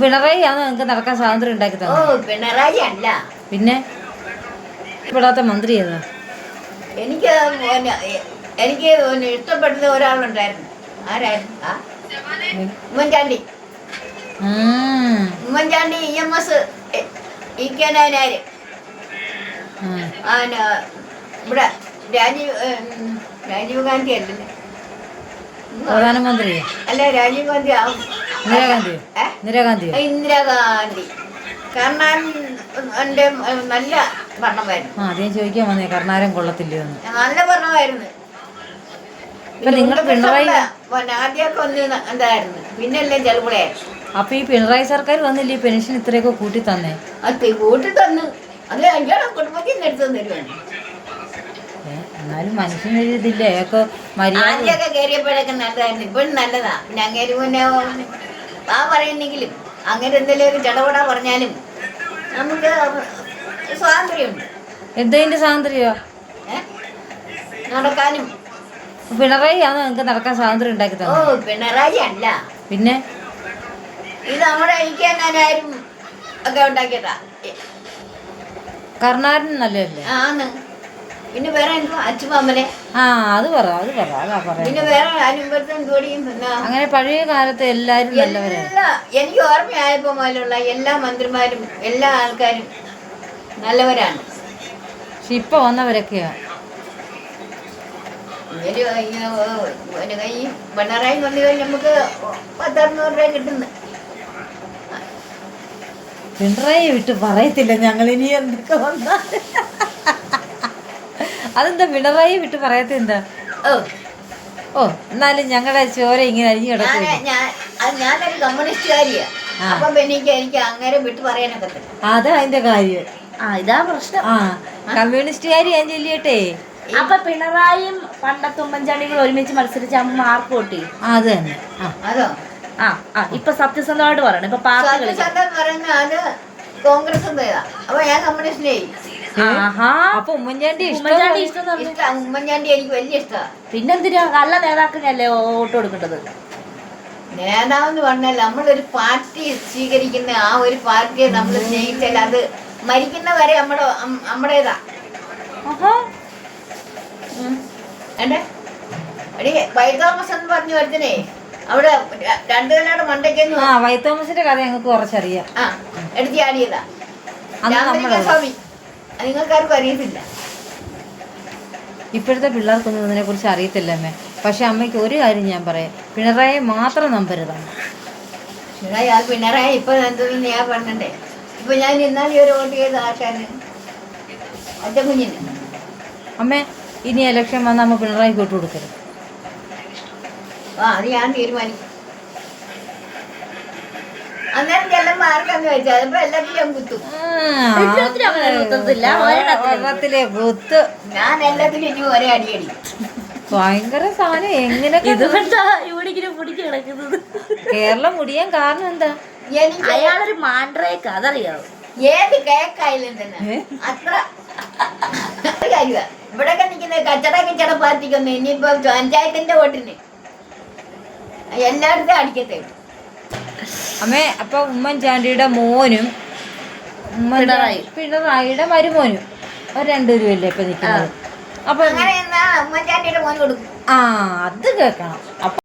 പിണറായി ആണ് നിങ്ങൾക്ക് നടക്കാൻ സ്വാതന്ത്ര്യം ഉണ്ടാക്കി ഓ തന്നെ പിണറായി അല്ല. പിന്നെ? ഇവിടാത്ത മന്ത്രി ഏതാ? എനിക്ക് പിന്നെ എ- എനിക്ക് പിന്നെ ഇഷ്ടപ്പെടുന്ന ഒരാളുണ്ടായിരുന്നു. ആരായിരുന്നു? ആ? ഉമ്മൻചാണ്ടി. ഉം. Oommen Chandy E M S E K Nayanar. ഉം. ഇവിടെ രാജീവ് ഉം, രാജീവ് ഗാന്ധി അല്ലല്ലേ പ്രധാനമന്ത്രി. അല്ല രാജീവ് ഗാന്ധി ആ ഇന്ദിരാഗാന്ധി. ഇന്ദിരാഗാന്ധിയോ ഇന്ദിരാഗാന്ധി. കാരണം എന്റെ നല്ല ഭരണമായിരുന്നു ആ അത് ചോദിക്കാൻ വന്നേ കർണാരം കൊള്ളത്തില്ലേ എന്ന്. നല്ല ഭരണമായിരുന്നു ഇപ്പൊ നിങ്ങൾ പിണറായി ആദ്യമൊക്കെ ഒന്ന് എന്തായിരുന്നു? പിന്നല്ലേ ചെലപ്പുളയായിരുന്നു അപ്പൊ ഈ പിണറായി സർക്കാർ വന്നില്ലേ? പെൻഷൻ ഇത്രയൊക്കെ കൂട്ടി തന്നേ. അത് കൂട്ടി തന്നു. അത് അയാളെ കുടുംബത്തിൽ നിന്ന് എടുത്തു തരുവാണ് എന്നാലും മനുഷ്യൻ എഴുതില്ലേ ഒക്കെ മര്യാദ ആദ്യമൊക്കെ കയറിയപ്പോഴൊക്കെ നല്ലതായിരുന്നു. ഇപ്പോഴും നല്ലതാ. പിന്നെ അങ്ങേര് ആ പറയുന്നെങ്കിലും അങ്ങനെ എന്തെങ്കിലുമൊക്കെ ചടപടാ പറഞ്ഞാലും നമുക്ക് സ്വാതന്ത്ര്യമുണ്ട്. എന്തതിന്റെ സ്വാതന്ത്ര്യോ ഏ? നടക്കാനും. പിണറായി ആണ് നിങ്ങൾക്ക് നടക്കാൻ സ്വാതന്ത്ര്യം ഉണ്ടാക്കി ഓ തന്നെ പിണറായി അല്ല. പിന്നെ? ഇത് നമ്മുടെ എനിക്കെങ്ങാനും ഒക്കെ ഉണ്ടാക്കിയതാ. കർണാടൻ നല്ലതല്ലേ? ആന്ന്. പിന്നെ വേറെ അച്ചുമാമനെ ആ അത് പറ അത് പറ അതാ പിന്നെ പറയാ വേറെ അനുമ്പത്തും കൂടിയും പിന്നെ അങ്ങനെ പഴയ കാലത്ത് എല്ലാരും നല്ലവരാണ് എല്ലാ എനിക്ക് ഓർമ്മയായപ്പോ മുതലുള്ള എല്ലാ മന്ത്രിമാരും എല്ലാ ആൾക്കാരും നല്ലവരാണ്. പക്ഷെ ഇപ്പൊ വന്നവരൊക്കെയാ. പിന്നെ ഈ പിണറായി വന്നു കഴിഞ്ഞാൽ നമുക്ക് പത്തറുന്നൂറ് രൂപ കിട്ടുന്നു. പിണറായി വിട്ട് പറയത്തില്ല ഞങ്ങൾ ഇനി എന്തൊക്കെ വന്നാ അതെന്താ വിടവായി വിട്ട് പറയാത്ത എന്താ? ഓ എന്നാലും ഞങ്ങളെ ചോര ഇങ്ങനെ അരിഞ്ഞു ഞാൻ കിടക്കും ഞാനൊരു കമ്മ്യൂണിസ്റ്റുകാരിയാ. അപ്പം പിന്നെ എനിക്ക് അങ്ങനെ വിട്ട് പറയാനൊക്കെ അതാ അതിന്റെ കാര്യം. ആ ഇതാ പ്രശ്നം. ആ കമ്മ്യൂണിസ്റ്റുകാരി ഞാൻ ചൊല്ലിയട്ടെ. അപ്പൊ പിണറായിയും പണ്ടത്തെ ഉമ്മൻചാണ്ടികൾ ഒരുമിച്ച് മത്സരിച്ച് അമ്മ മാർക്ക് കൂട്ടി അത് തന്നെ. ആ. അതോ? ആ ആ ഇപ്പൊ സത്യസന്ധമായിട്ട് പറയണം. ഇപ്പൊ പാർട്ടി സത്യസന്ധം പറയുന്ന അത് കോൺഗ്രസ് അപ്പൊ ഞാൻ കമ്മ്യൂണിസ്റ്റിനെ അപ്പൊ ഉമ്മൻചാണ്ടി ഉമ്മൻചാണ്ടി ഇഷ്ടം ഉമ്മൻചാണ്ടി എനിക്ക് വലിയ ഇഷ്ടമാണ് പിന്നെന്തിനാ? നല്ല നേതാക്കളിനല്ലേ വോട്ട് കൊടുക്കേണ്ടത്? നേതാവെന്ന് പറഞ്ഞാൽ നമ്മളൊരു പാർട്ടി സ്വീകരിക്കുന്ന ആ ഒരു പാർട്ടിയെ നമ്മൾ സ്നേഹിച്ചാൽ അത് മരിക്കുന്ന വരെ നമ്മുടെ നമ്മുടേതാ. വൈതോമസ് എന്ന് പറഞ്ഞു വരുത്തനേ അവിടെ രണ്ടു നിലയുടെ മണ്ടയ്ക്കൊന്ന് ആ വൈതോമസിന്റെ കഥ ഞങ്ങൾക്ക് കുറച്ചറിയാം. ആ എടുത്ത് ചാടിയതാ. അന്ന് രാമലിംഗ നമ്മൾ സ്വാമി. നിങ്ങൾക്കാർക്കും അറിയത്തില്ല. ഇപ്പോഴത്തെ പിള്ളേർക്കൊന്നും ഇതിനെ കുറിച്ച് അറിയത്തില്ല അമ്മേ. പക്ഷെ അമ്മയ്ക്ക് ഒരു കാര്യം ഞാൻ പറയാം. പിണറായി മാത്രം നമ്പരുതാണ് പിണറായി പിണറായി ഇപ്പൊ എന്തെന്ന് ഞാൻ പറഞ്ഞണ്ടേ ഇപ്പൊ ഞാൻ ഇന്നാൾ ഈ ഒരു വോട്ട് ചെയ്ത ആശാന് അച്ഛൻ കുഞ്ഞിന്. അമ്മേ ഇനി ഇലക്ഷൻ വന്നാൽ അമ്മ പിണറായി കൂട്ടുകൊടുക്കരുത് ആ അത് ഞാൻ തീരുമാനിക്കും. അന്നേരം വെച്ചാൽ അതിപ്പോ എല്ലാത്തിലും കുത്തും. കുത്തത്തില്ല, ഒരെണ്ണത്തിലേ. ഞാൻ എല്ലാത്തിലും ഇനി ഒരേ അടിയടി ഭയങ്കര സാധനം. എങ്ങനെ കിടക്കുന്നത്. കേരളം മുടിയാൻ കാരണം എന്താ? അയാളൊരു മാൻഡ്രേക്ക് അതറിയാവോ ഏത് കേക്കായാലും തന്നെ. അത്ര ഇവിടെ നിൽക്കുന്ന കച്ചട കച്ചട പാർട്ടിക്കൊന്നും ഇനിയിപ്പോ പഞ്ചായത്തിന്റെ വോട്ടിന് എല്ലായിടത്തും അടിക്കത്തേ. അമ്മേ അപ്പൊ ഉമ്മൻചാണ്ടിയുടെ മോനും പിണറായി. പിണറായിയുടെ മരുമോനും. അവർ രണ്ടുപേരും അല്ലേ ഇപ്പൊ നിൽക്കുന്നത്? അപ്പൊ ആ അത് കേൾക്കണം. അപ്പൊ